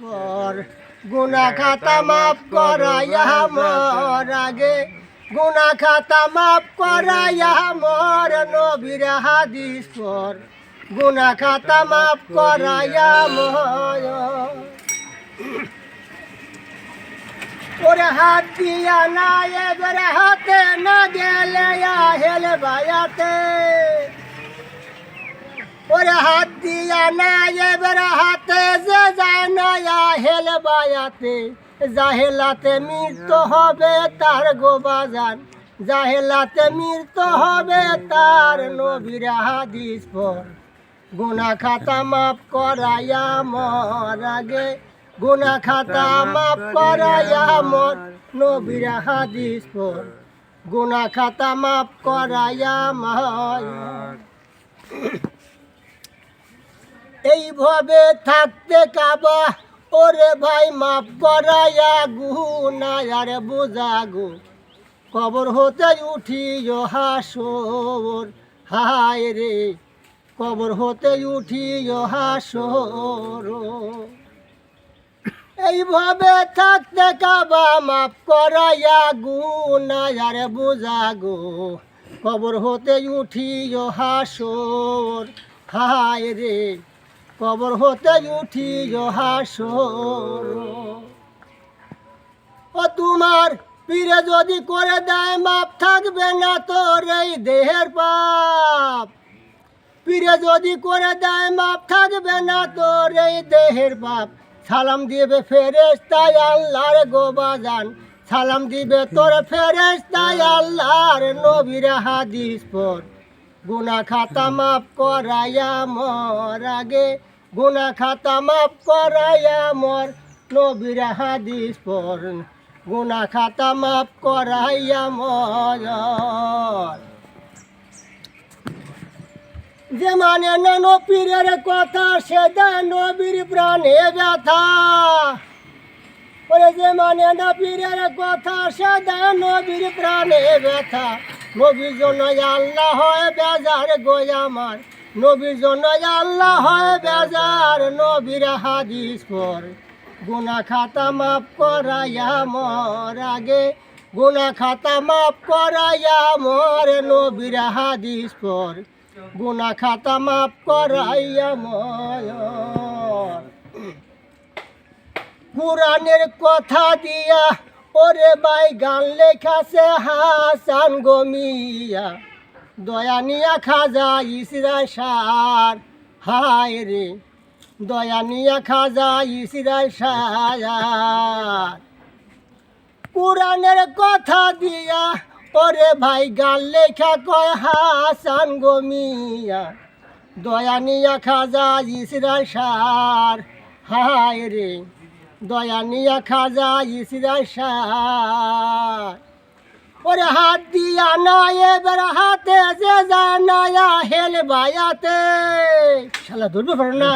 পর। গুনা খাতা মাফ করাইয়া মর আগে। গুনা খাতা মাফ করাইয়া মর নবীর হাদিস পর। গুনা খাতা মাফ করাইয়া মর ওরে হাত দিয়া না এবারে হাতে না গেলে হেলে বায়াতে। ওরে হাত দিয়া না এবারে হাতে যে যায় না হেল বায়াতে, জাহেলাতে মৃত্যু হবে তার গোবাজান, জাহেলাতে মৃত্যু হবে তার নবীর হাদিস পর। গুনা খাতা মাফ করাইয়া মর আগে, গুনা খাতা মাফ করাইয়া মর নবীর হাদিস পর। গুনা খাতা মাফ করাইয়া মর। এইভাবে থাকতে কাবা? ওরে ভাই, মাফ করাইয়া গুনা আর বোঝা গো। কবর হতে উঠিও হাসর। হায় রে, কবর হতে উঠিও হাসর। এইভাবে থাকতে কাবা, মাফ করাইয়া গুনা আর বোঝা গো। কবর হতে উঠিও হাসর। হায় রে কবর হতে উঠিও হাসর। ও তোমার পীরে যদি করে দেয় মাপ থাকবে না তোর এই দেহের পাপ। পীরে যদি করে দেয় মাপ থাকবে না তোর এই দেহের পাপ। সালাম দিবে ফেরেস তাই আল্লাহর গোবাজান। সালাম দিবে তোর ফেরেস তাই আল্লাহর নবীর হাদিস পর। গুনা খাতা মাফ করাইয়া মর আগে। গুনা খাতা মাফ করাইয়া মর, নবীর হাদিস পর গুনা খাতা মাফ করাইয়া মর। যে মানে নানো পীরের কথা সে নবীর প্রাণে ব্যথা। ওরে যে মানে না পীরের কথা সে নবীর প্রাণে ব্যথা। নবীর জন্য আল্লাহ হয় বেজার গোয় আমার। নবীর জন্য আল্লাহ হয় বেজার নবীর হাদিস পর। গুনা খাতা মাফ করাইয়া মর আগে। গুনা খাতা মাফ করাইয়া মর নবীর হাদিস পর। গুনা খাতা মাফ করাইয়া মর। পুরাণের কথা দিয়া ওরে ভাই গান লেখাছে হাসান গমিয়া দয়া নিয়া খাজা ইসরা সার, হায় রে। দয়া নিয়া খাজা ইসরা সার। পুরাণের কথা দিয়া ওরে ভাই গান লেখা কয় হাসান গমিয়া দয়া নিয়া খাজা ইসরা সার, হায় রে। দয়া নিয়া খাজা ইসরা সার। ওরে হাত দিয়া না এবার হাতে যে জানায়া হেল বায়াতে। শালা ধরবে না